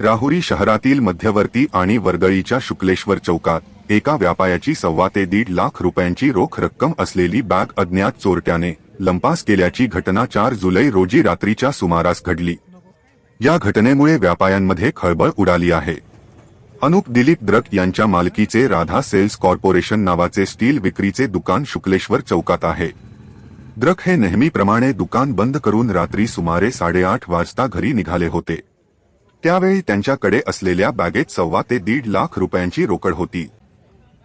राहुरी शहरातील मध्यवर्ती आणि वर्दळीच्या शुक्लेश्वर चौकात एका व्यापायाची सव्वा ते दीड लाख रुपयांची रोख रक्कम असलेली बॅग अज्ञात चोरट्याने लंपास केल्याची घटना चार जुलै रोजी रात्रीच्या सुमारास घडली. या घटनेमुळे व्यापाऱ्यांमध्ये खळबळ उडाली आहे. अनुप दिलीप द्रक यांच्या मालकीचे राधा सेल्स कॉर्पोरेशन नावाचे स्टील विक्रीचे दुकान शुक्लेश्वर चौकात आहे. द्रक हे नेहमीप्रमाणे दुकान बंद करून रात्री सुमारे साडेआठ वाजता घरी निघाले होते. त्यावेळी त्यांच्याकडे असलेल्या बॅगेत सव्वा ते दीड लाख रुपयांची रोकड होती.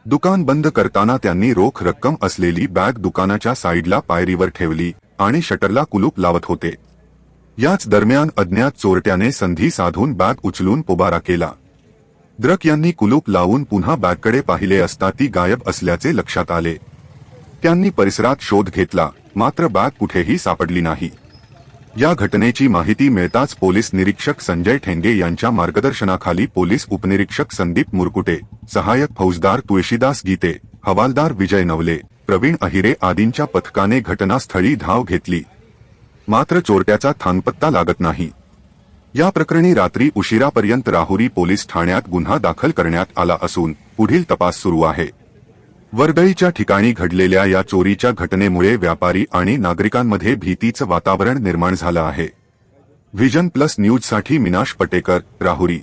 दुकान बंद करताना त्यांनी रोख रक्कम असलेली बॅग दुकानाच्या साईडला पायरीवर ठेवली आणि शटरला कुलूप लावत होते. याच दरम्यान अज्ञात चोरट्याने संधी साधून बॅग उचलून पोबारा केला. द्रक यांनी कुलूप लावून पुन्हा बॅगकडे पाहिले असता ती गायब असल्याचे लक्षात आले. त्यांनी परिसरात शोध घेतला मात्र बॅग कुठेही सापडली नाही. या घटनेची माहिती मिळताच पोलीस निरीक्षक संजय ठेंगे यांच्या मार्गदर्शनाखाली पोलीस उपनिरीक्षक संदीप मुरकुटे सहाय्यक फौजदार तुळशीदास गीते हवालदार विजय नवले प्रवीण अहिरे आदींच्या पथकाने घटनास्थळी धाव घेतली. मात्र चोरट्याचा थानपत्ता लागत नाही. या प्रकरणी रात्री उशिरापर्यंत राहुरी पोलीस ठाण्यात गुन्हा दाखल करण्यात आला असून पुढील तपास सुरू आहे. वर्दळीच्या ठिकाणी घडलेल्या या चोरीच्या घटनेमुळे व्यापारी आणि नागरिकांमध्ये भीतीचं वातावरण निर्माण झालं आहे. व्हिजन प्लस न्यूजसाठी मिनाश पटेकर राहुरी.